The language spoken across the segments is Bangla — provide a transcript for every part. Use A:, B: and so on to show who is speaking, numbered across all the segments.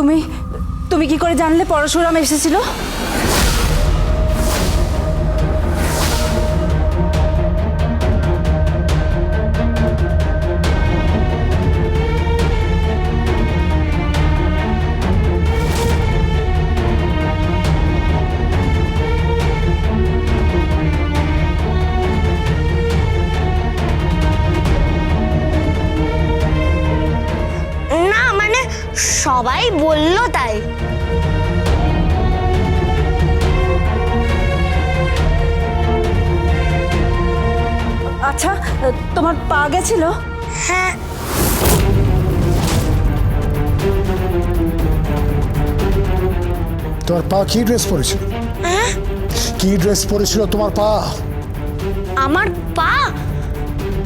A: তুমি তুমি কি করে জানলে পরশুরাম এসেছিল?
B: সবাই বলল তাই।
A: আচ্ছা তোমার পা গেছিল?
B: হ্যাঁ।
C: তোমার পা কি ড্রেস পরেছিল? কি ড্রেস পরেছিল তোমার পা?
B: আমার পা?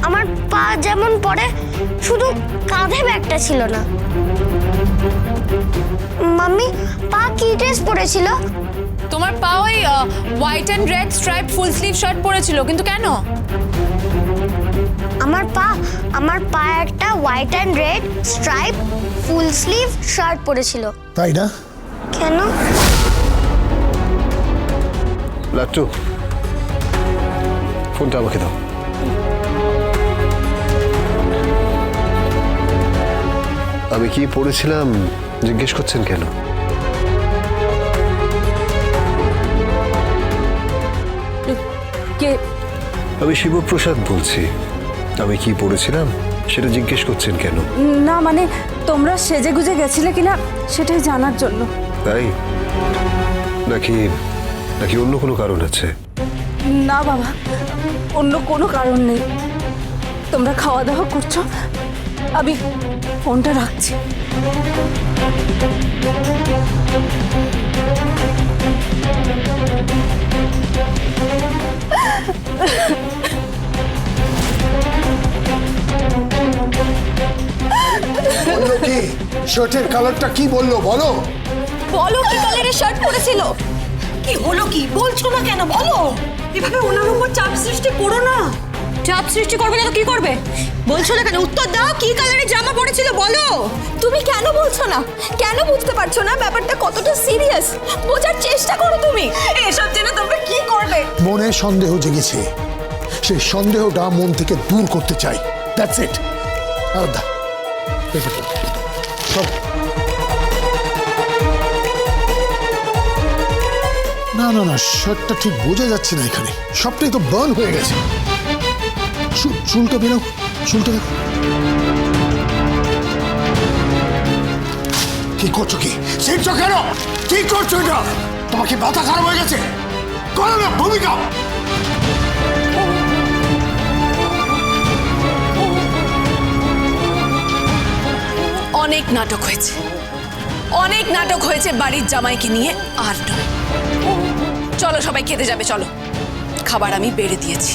B: আমার পা যেমন পড়ে শুধু কাঁধে ব্যাগটা ছিল না। মাম্মি পা কি ড্রেস পরেছিল?
D: তোমার পা ওই white and red stripe full sleeve shirt পরেছিল কিন্তু কেন?
B: আমার পা আমার পা একটা white and red stripe full sleeve shirt পরেছিল।
C: তাই না?
B: কেন?
E: লাট্টু ফোনটা আমাকে দাও। আমি কি পড়েছিলাম? জিজ্ঞেস করছেন কেন?
A: কে?
E: আমি শিবপ্রসাদ বলছি। আমি কি পড়েছিলাম? সেটা জিজ্ঞেস করছেন কেন?
A: না মানে তোমরা সেজে গুজে গেছিলে কিনা সেটাই জানার জন্য।
E: তাই? নাকি নাকি অন্য কোনো কারণ আছে?
A: না বাবা অন্য কোনো কারণ নেই। তোমরা খাওয়া দাওয়া করছ? আমি ফোনটা রাখছি।
C: বলল কি? শার্টের কালারটা কি বলল বলো?
F: বলো কি কালারের শার্ট পরেছিল? কি হলো কি? বলছো না কেন? বলো। এভাবে ওনার উপর চাপ সৃষ্টি করো না। চাপ সৃষ্টি করবে না তো কি করবে? বলছো না কেন? উত্তর দাও, কি কালারের জামা পরেছিল বলো? তুমি কেন বলছো না? কেন বুঝতে পারছ না ব্যাপারটা কতটা সিরিয়াস বোঝার চেষ্টা করো তুমি। এসব জেনে তোমরা কি করবে?
C: মনে সন্দেহ জেগেছে। সেই সন্দেহটা মন থেকে দূর করতে চাই। দ্যাটস ইট আলাদা না না না শার্টটা ঠিক বোঝা যাচ্ছে না এখানে। সবটাই তো বার্ন হয়ে গেছে। চুলটা বেরো চুলটা দেখো। কি করছ কি? শিখছো কেন? কি করছ এটা? তোমার কি মাথা খারাপ হয়ে গেছে? করো না ভূমিকা।
D: অনেক নাটক হয়েছে। অনেক নাটক হয়েছে বাড়ির জামাইকে নিয়ে আর নয়। চলো সবাই খেতে যাবে, চলো। খাবার আমি বেড়ে দিয়েছি।